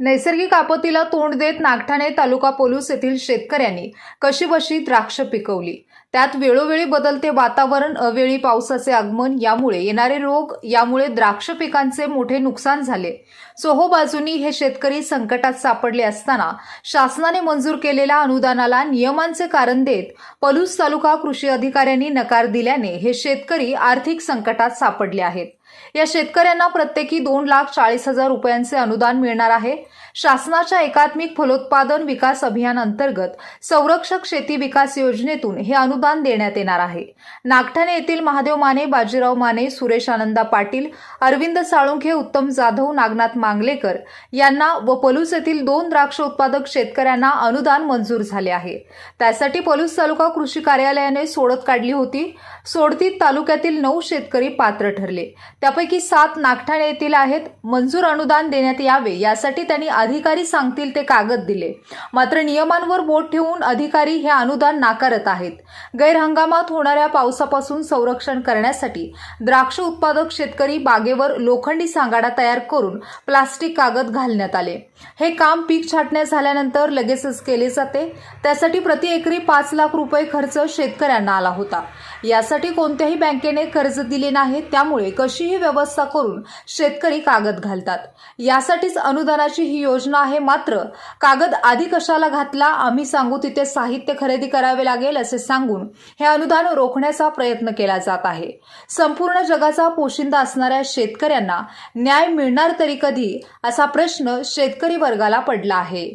नैसर्गिक आपत्तीला तोंड देत नागठाणे तालुका पोलूस येथील शेतकऱ्यांनी कशीबशी द्राक्ष पिकवली? त्यात वेळोवेळी बदलते वातावरण अवेळी पावसाचे आगमन यामुळे येणारे रोग यामुळे द्राक्ष पिकांचे मोठे नुकसान झाले. सोहो बाजूनी हे शेतकरी संकटात सापडले असताना शासनाने मंजूर केलेल्या अनुदानाला नियमांचे कारण देत पलूस तालुका कृषी अधिकाऱ्यांनी नकार दिल्याने हे शेतकरी आर्थिक संकटात सापडले आहेत. या शेतकऱ्यांना प्रत्येकी दोन लाख चाळीस हजार रुपयांचे अनुदान मिळणार आहे. शासनाच्या एकात्मिक फलोत्पादन विकास अभियान अंतर्गत संरक्षक शेती विकास योजनेतून हे अनुदान देण्यात येणार आहे. नागठाणे येथील महादेव माने बाजीराव माने सुरेश आनंदा पाटील अरविंद साळुंखे उत्तम जाधव नागनाथ मांगलेकर यांना व पलूस येथील दोन द्राक्ष उत्पादक शेतकऱ्यांना अनुदान मंजूर झाले आहे. त्यासाठी पलूस तालुका कृषी कार्यालयाने सोडत काढली होती. सोडतीत तालुक्यातील नऊ शेतकरी पात्र ठरले. त्यापैकी सात नागठाणे येथील आहेत. मंजूर अनुदान देण्यात यावे यासाठी त्यांनी अधिकारी सांगतील ते कागद दिले. मात्र नियमांवर बोट ठेवून अधिकारी हे अनुदान नाकारत आहेत. गैरहंगामात होणाऱ्या पावसापासून संरक्षण करण्यासाठी द्राक्ष उत्पादक शेतकरी बागेवर लोखंडी सांगाडा तयार करून प्लास्टिक कागद घालण्यात आले. हे काम पीक छाटण्या झाल्यानंतर लगेचच केले जाते. त्यासाठी प्रति एकरी पाच लाख रुपये खर्च शेतकऱ्यांना आला होता. यासाठी कोणत्याही बँकेने कर्ज दिले नाही. त्यामुळे कशी कोणतीही व्यवस्था करून शेतकरी कागद घालतात. यासाठीच अनुदानाची ही योजना आहे मात्र कागद आधी कशाला घातला आम्ही सांगू तिथे साहित्य खरेदी करावे लागेल असे सांगून हे अनुदान रोखण्याचा प्रयत्न केला जात आहे. संपूर्ण जगाचा पोशिंदा असणाऱ्या शेतकऱ्यांना न्याय मिळणार तरी कधी असा प्रश्न शेतकरी वर्गाला पडला आहे.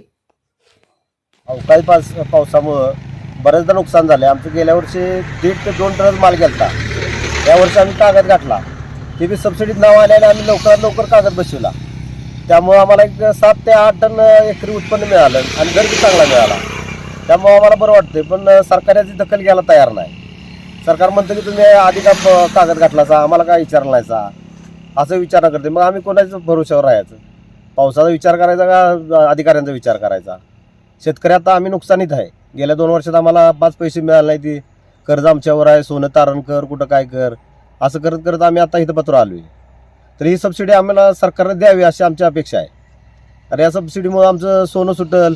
अवकाळी पास पावसामुळं बऱ्याचदा नुकसान झालं आमचं गेल्या वर्षी दीड ते दोन टन माल गेलता. या वर्षी आम्ही कागद घातला. ते बी सबसिडीत नाव आल्याने आम्ही लवकरात लवकर कागद बसवला. त्यामुळं आम्हाला एक सात ते आठ टन एकरी उत्पन्न मिळालं आणि दर बी चांगला मिळाला. त्यामुळं आम्हाला बरं वाटतंय पण सरकार याची दखल घ्यायला तयार नाही. सरकार म्हणतं की तुम्ही आधी का कागद घातलाचा आम्हाला काय विचार नाहीचा असं विचार करते. मग आम्ही कोणाच्या भरोश्यावर राहायचं? पावसाचा विचार करायचा का अधिकाऱ्यांचा विचार करायचा? शेतकरी आता आम्ही नुकसानीत आहे. गेल्या दोन वर्षात आम्हाला पाच पैसे मिळाले नाही ती. कर्ज आमच्यावर आहे सोनं तारण कर कुठं काय कर. असं करत करत आम्ही आता इथं पत्र आलो आहे तर ही सबसिडी आम्हाला सरकारने द्यावी अशी आमची अपेक्षा आहे. अरे या सबसिडीमुळे आमचं सोनं सुटल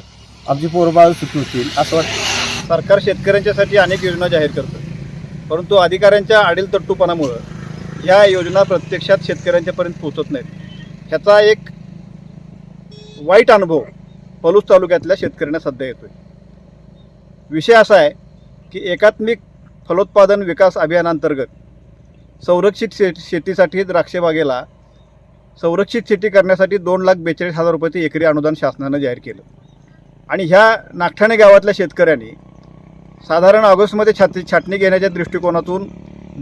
आमची पोरबाळ सुटू होतील असं वाटतं. सरकार शेतकऱ्यांच्यासाठी अनेक योजना जाहीर करतं. परंतु अधिकाऱ्यांच्या आडील तट्टूपणामुळं या योजना प्रत्यक्षात शेतकऱ्यांच्यापर्यंत पोहोचत नाहीत. ह्याचा एक वाईट अनुभव पलूस तालुक्यातल्या शेतकऱ्यांना सध्या येतोय. विषय असा आहे की एकात्मिक फलोत्पादन विकास अभियानांतर्गत संरक्षित शे शेतीसाठी द्राक्षबागेला संरक्षित शेती करण्यासाठी दोन लाख बेचाळीस हजार रुपयाचे एकरी अनुदान शासनानं जाहीर केलं. आणि ह्या नागठाणे गावातल्या शेतकऱ्यांनी साधारण ऑगस्टमध्ये छाती छाटणी घेण्याच्या दृष्टिकोनातून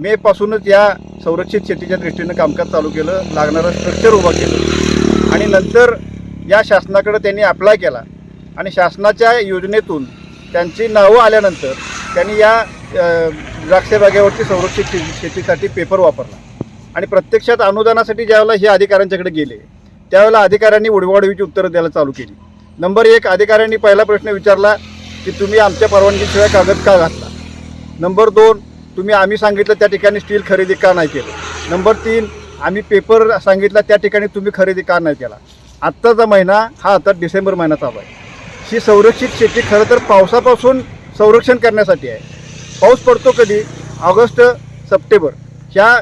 मेपासूनच या संरक्षित शेतीच्या दृष्टीनं कामकाज चालू केलं लागणारं स्ट्रक्चर उभं केलं. आणि नंतर या शासनाकडे त्यांनी अप्लाय केला. आणि शासनाच्या योजनेतून त्यांची नावं आल्यानंतर त्यांनी या द्राक्षबागेवरती संरक्षित शेतीसाठी पेपर वापरला. आणि प्रत्यक्षात अनुदानासाठी ज्यावेळेला हे अधिकाऱ्यांच्याकडे गेले त्यावेळेला अधिकाऱ्यांनी उडवाडवीची उत्तरं द्यायला चालू केली. नंबर एक अधिकाऱ्यांनी पहिला प्रश्न विचारला की तुम्ही आमच्या परवानगीशिवाय कागद का घातला? नंबर दोन तुम्ही आम्ही सांगितलं त्या ठिकाणी स्टील खरेदी का नाही केलं? नंबर तीन आम्ही पेपर सांगितला त्या ठिकाणी तुम्ही खरेदी का नाही केला? आत्ताचा महिना हा आता डिसेंबर महिना चालू आहे. ही संरक्षित शेती खरं तर पावसापासून संरक्षण करण्यासाठी आहे. पाऊस पडतो कधी? August September. ह्या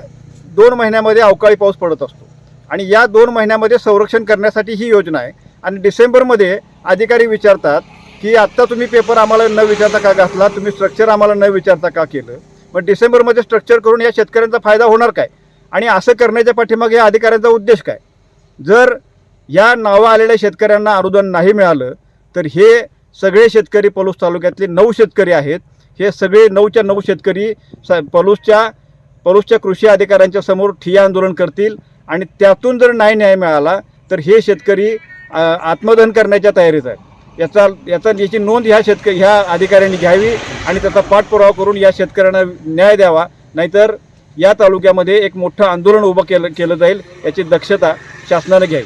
दोन महिन्यामध्ये अवकाळी पाऊस पडत असतो. आणि या दोन महिन्यामध्ये संरक्षण करण्यासाठी ही योजना आहे. आणि डिसेंबरमध्ये अधिकारी विचारतात की आत्ता तुम्ही पेपर आम्हाला न विचारता का घातला? तुम्ही स्ट्रक्चर आम्हाला न विचारता का केलं? मग डिसेंबरमध्ये स्ट्रक्चर करून या शेतकऱ्यांचा फायदा होणार काय? आणि असं करण्याच्या पाठीमागे या अधिकाऱ्यांचा उद्देश काय? जर या नावं आलेल्या शेतकऱ्यांना अनुदान नाही मिळालं तर हे सगळे शेतकरी पलूस तालुक्यातले नऊ शेतकरी आहेत. हे सगळे नऊच्या नऊ शेतकरी स पलूसच्या पलूसच्या कृषी अधिकाऱ्यांच्या समोर ठिय्या आंदोलन करतील आणि त्यातून जर नाही न्याय मिळाला तर हे शेतकरी आत्मदहन करण्याच्या तयारीत आहेत. याचा याचा याची नोंद ह्या शेतकरी ह्या अधिकाऱ्यांनी घ्यावी आणि त्याचा पाठपुरावा करून या शेतकऱ्यांना न्याय द्यावा. नाहीतर या तालुक्यामध्ये एक मोठं आंदोलन उभं केलं केलं जाईल याची दक्षता शासनानं घ्यावी.